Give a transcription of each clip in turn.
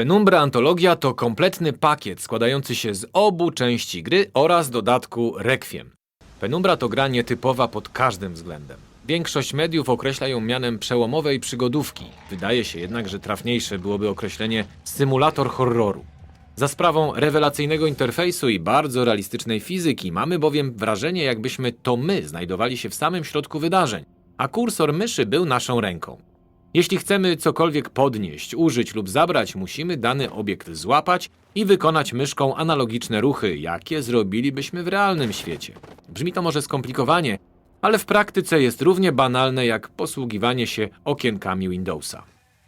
Penumbra Antologia to kompletny pakiet składający się z obu części gry oraz dodatku Requiem. Penumbra to gra nietypowa pod każdym względem. Większość mediów określa ją mianem przełomowej przygodówki. Wydaje się jednak, że trafniejsze byłoby określenie symulator horroru. Za sprawą rewelacyjnego interfejsu i bardzo realistycznej fizyki mamy bowiem wrażenie, jakbyśmy to my znajdowali się w samym środku wydarzeń, a kursor myszy był naszą ręką. Jeśli chcemy cokolwiek podnieść, użyć lub zabrać, musimy dany obiekt złapać i wykonać myszką analogiczne ruchy, jakie zrobilibyśmy w realnym świecie. Brzmi to może skomplikowanie, ale w praktyce jest równie banalne jak posługiwanie się okienkami Windowsa.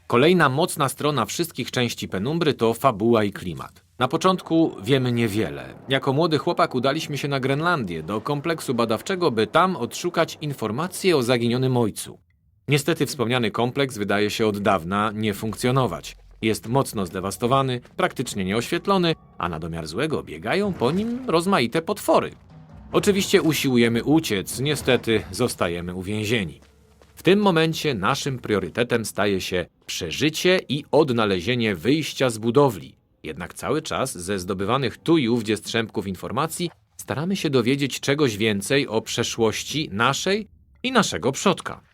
Kolejna mocna strona wszystkich części Penumbry to fabuła i klimat. Na początku wiemy niewiele. Jako młody chłopak udaliśmy się na Grenlandię, do kompleksu badawczego, by tam odszukać informacje o zaginionym ojcu. Niestety wspomniany kompleks wydaje się od dawna nie funkcjonować. Jest mocno zdewastowany, praktycznie nieoświetlony, a na domiar złego biegają po nim rozmaite potwory. Oczywiście usiłujemy uciec, niestety zostajemy uwięzieni. W tym momencie naszym priorytetem staje się przeżycie i odnalezienie wyjścia z budowli. Jednak cały czas ze zdobywanych tu i ówdzie strzępków informacji staramy się dowiedzieć czegoś więcej o przeszłości naszej i naszego przodka.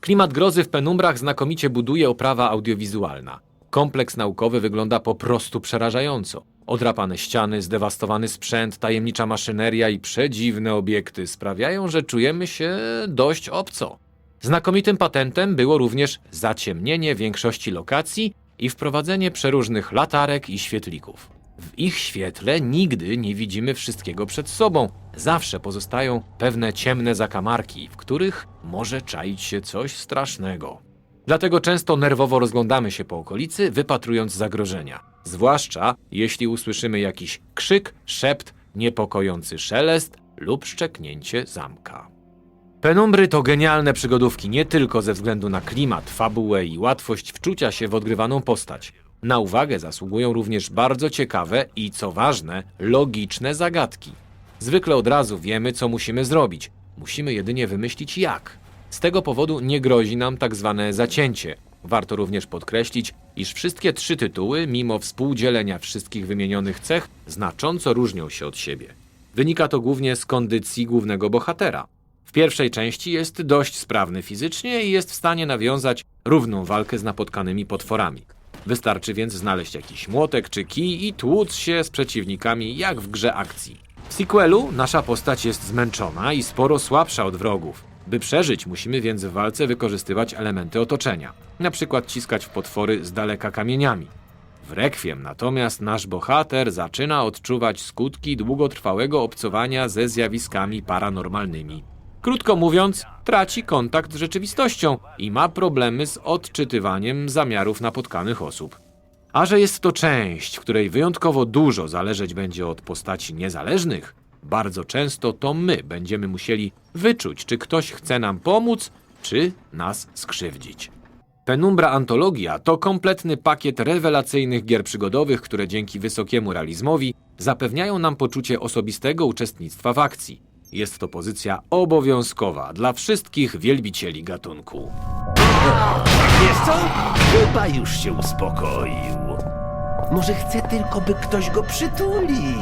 Klimat grozy w penumbrach znakomicie buduje oprawa audiowizualna. Kompleks naukowy wygląda po prostu przerażająco. Odrapane ściany, zdewastowany sprzęt, tajemnicza maszyneria i przedziwne obiekty sprawiają, że czujemy się dość obco. Znakomitym patentem było również zaciemnienie większości lokacji i wprowadzenie przeróżnych latarek i świetlików. W ich świetle nigdy nie widzimy wszystkiego przed sobą. Zawsze pozostają pewne ciemne zakamarki, w których może czaić się coś strasznego. Dlatego często nerwowo rozglądamy się po okolicy, wypatrując zagrożenia. Zwłaszcza jeśli usłyszymy jakiś krzyk, szept, niepokojący szelest lub szczeknięcie zamka. Penumbry to genialne przygodówki nie tylko ze względu na klimat, fabułę i łatwość wczucia się w odgrywaną postać. Na uwagę zasługują również bardzo ciekawe i, co ważne, logiczne zagadki. Zwykle od razu wiemy, co musimy zrobić. Musimy jedynie wymyślić jak. Z tego powodu nie grozi nam tak zwane zacięcie. Warto również podkreślić, iż wszystkie trzy tytuły, mimo współdzielenia wszystkich wymienionych cech, znacząco różnią się od siebie. Wynika to głównie z kondycji głównego bohatera. W pierwszej części jest dość sprawny fizycznie i jest w stanie nawiązać równą walkę z napotkanymi potworami. Wystarczy więc znaleźć jakiś młotek czy kij i tłuc się z przeciwnikami jak w grze akcji. W sequelu nasza postać jest zmęczona i sporo słabsza od wrogów. By przeżyć, musimy więc w walce wykorzystywać elementy otoczenia, na przykład ciskać w potwory z daleka kamieniami. W Rekwiem natomiast nasz bohater zaczyna odczuwać skutki długotrwałego obcowania ze zjawiskami paranormalnymi. Krótko mówiąc, traci kontakt z rzeczywistością i ma problemy z odczytywaniem zamiarów napotkanych osób. A że jest to część, w której wyjątkowo dużo zależeć będzie od postaci niezależnych, bardzo często to my będziemy musieli wyczuć, czy ktoś chce nam pomóc, czy nas skrzywdzić. Penumbra Antologia to kompletny pakiet rewelacyjnych gier przygodowych, które dzięki wysokiemu realizmowi zapewniają nam poczucie osobistego uczestnictwa w akcji. Jest to pozycja obowiązkowa dla wszystkich wielbicieli gatunku. Wiesz co? Chyba już się uspokoił. Może chce tylko, by ktoś go przytulił.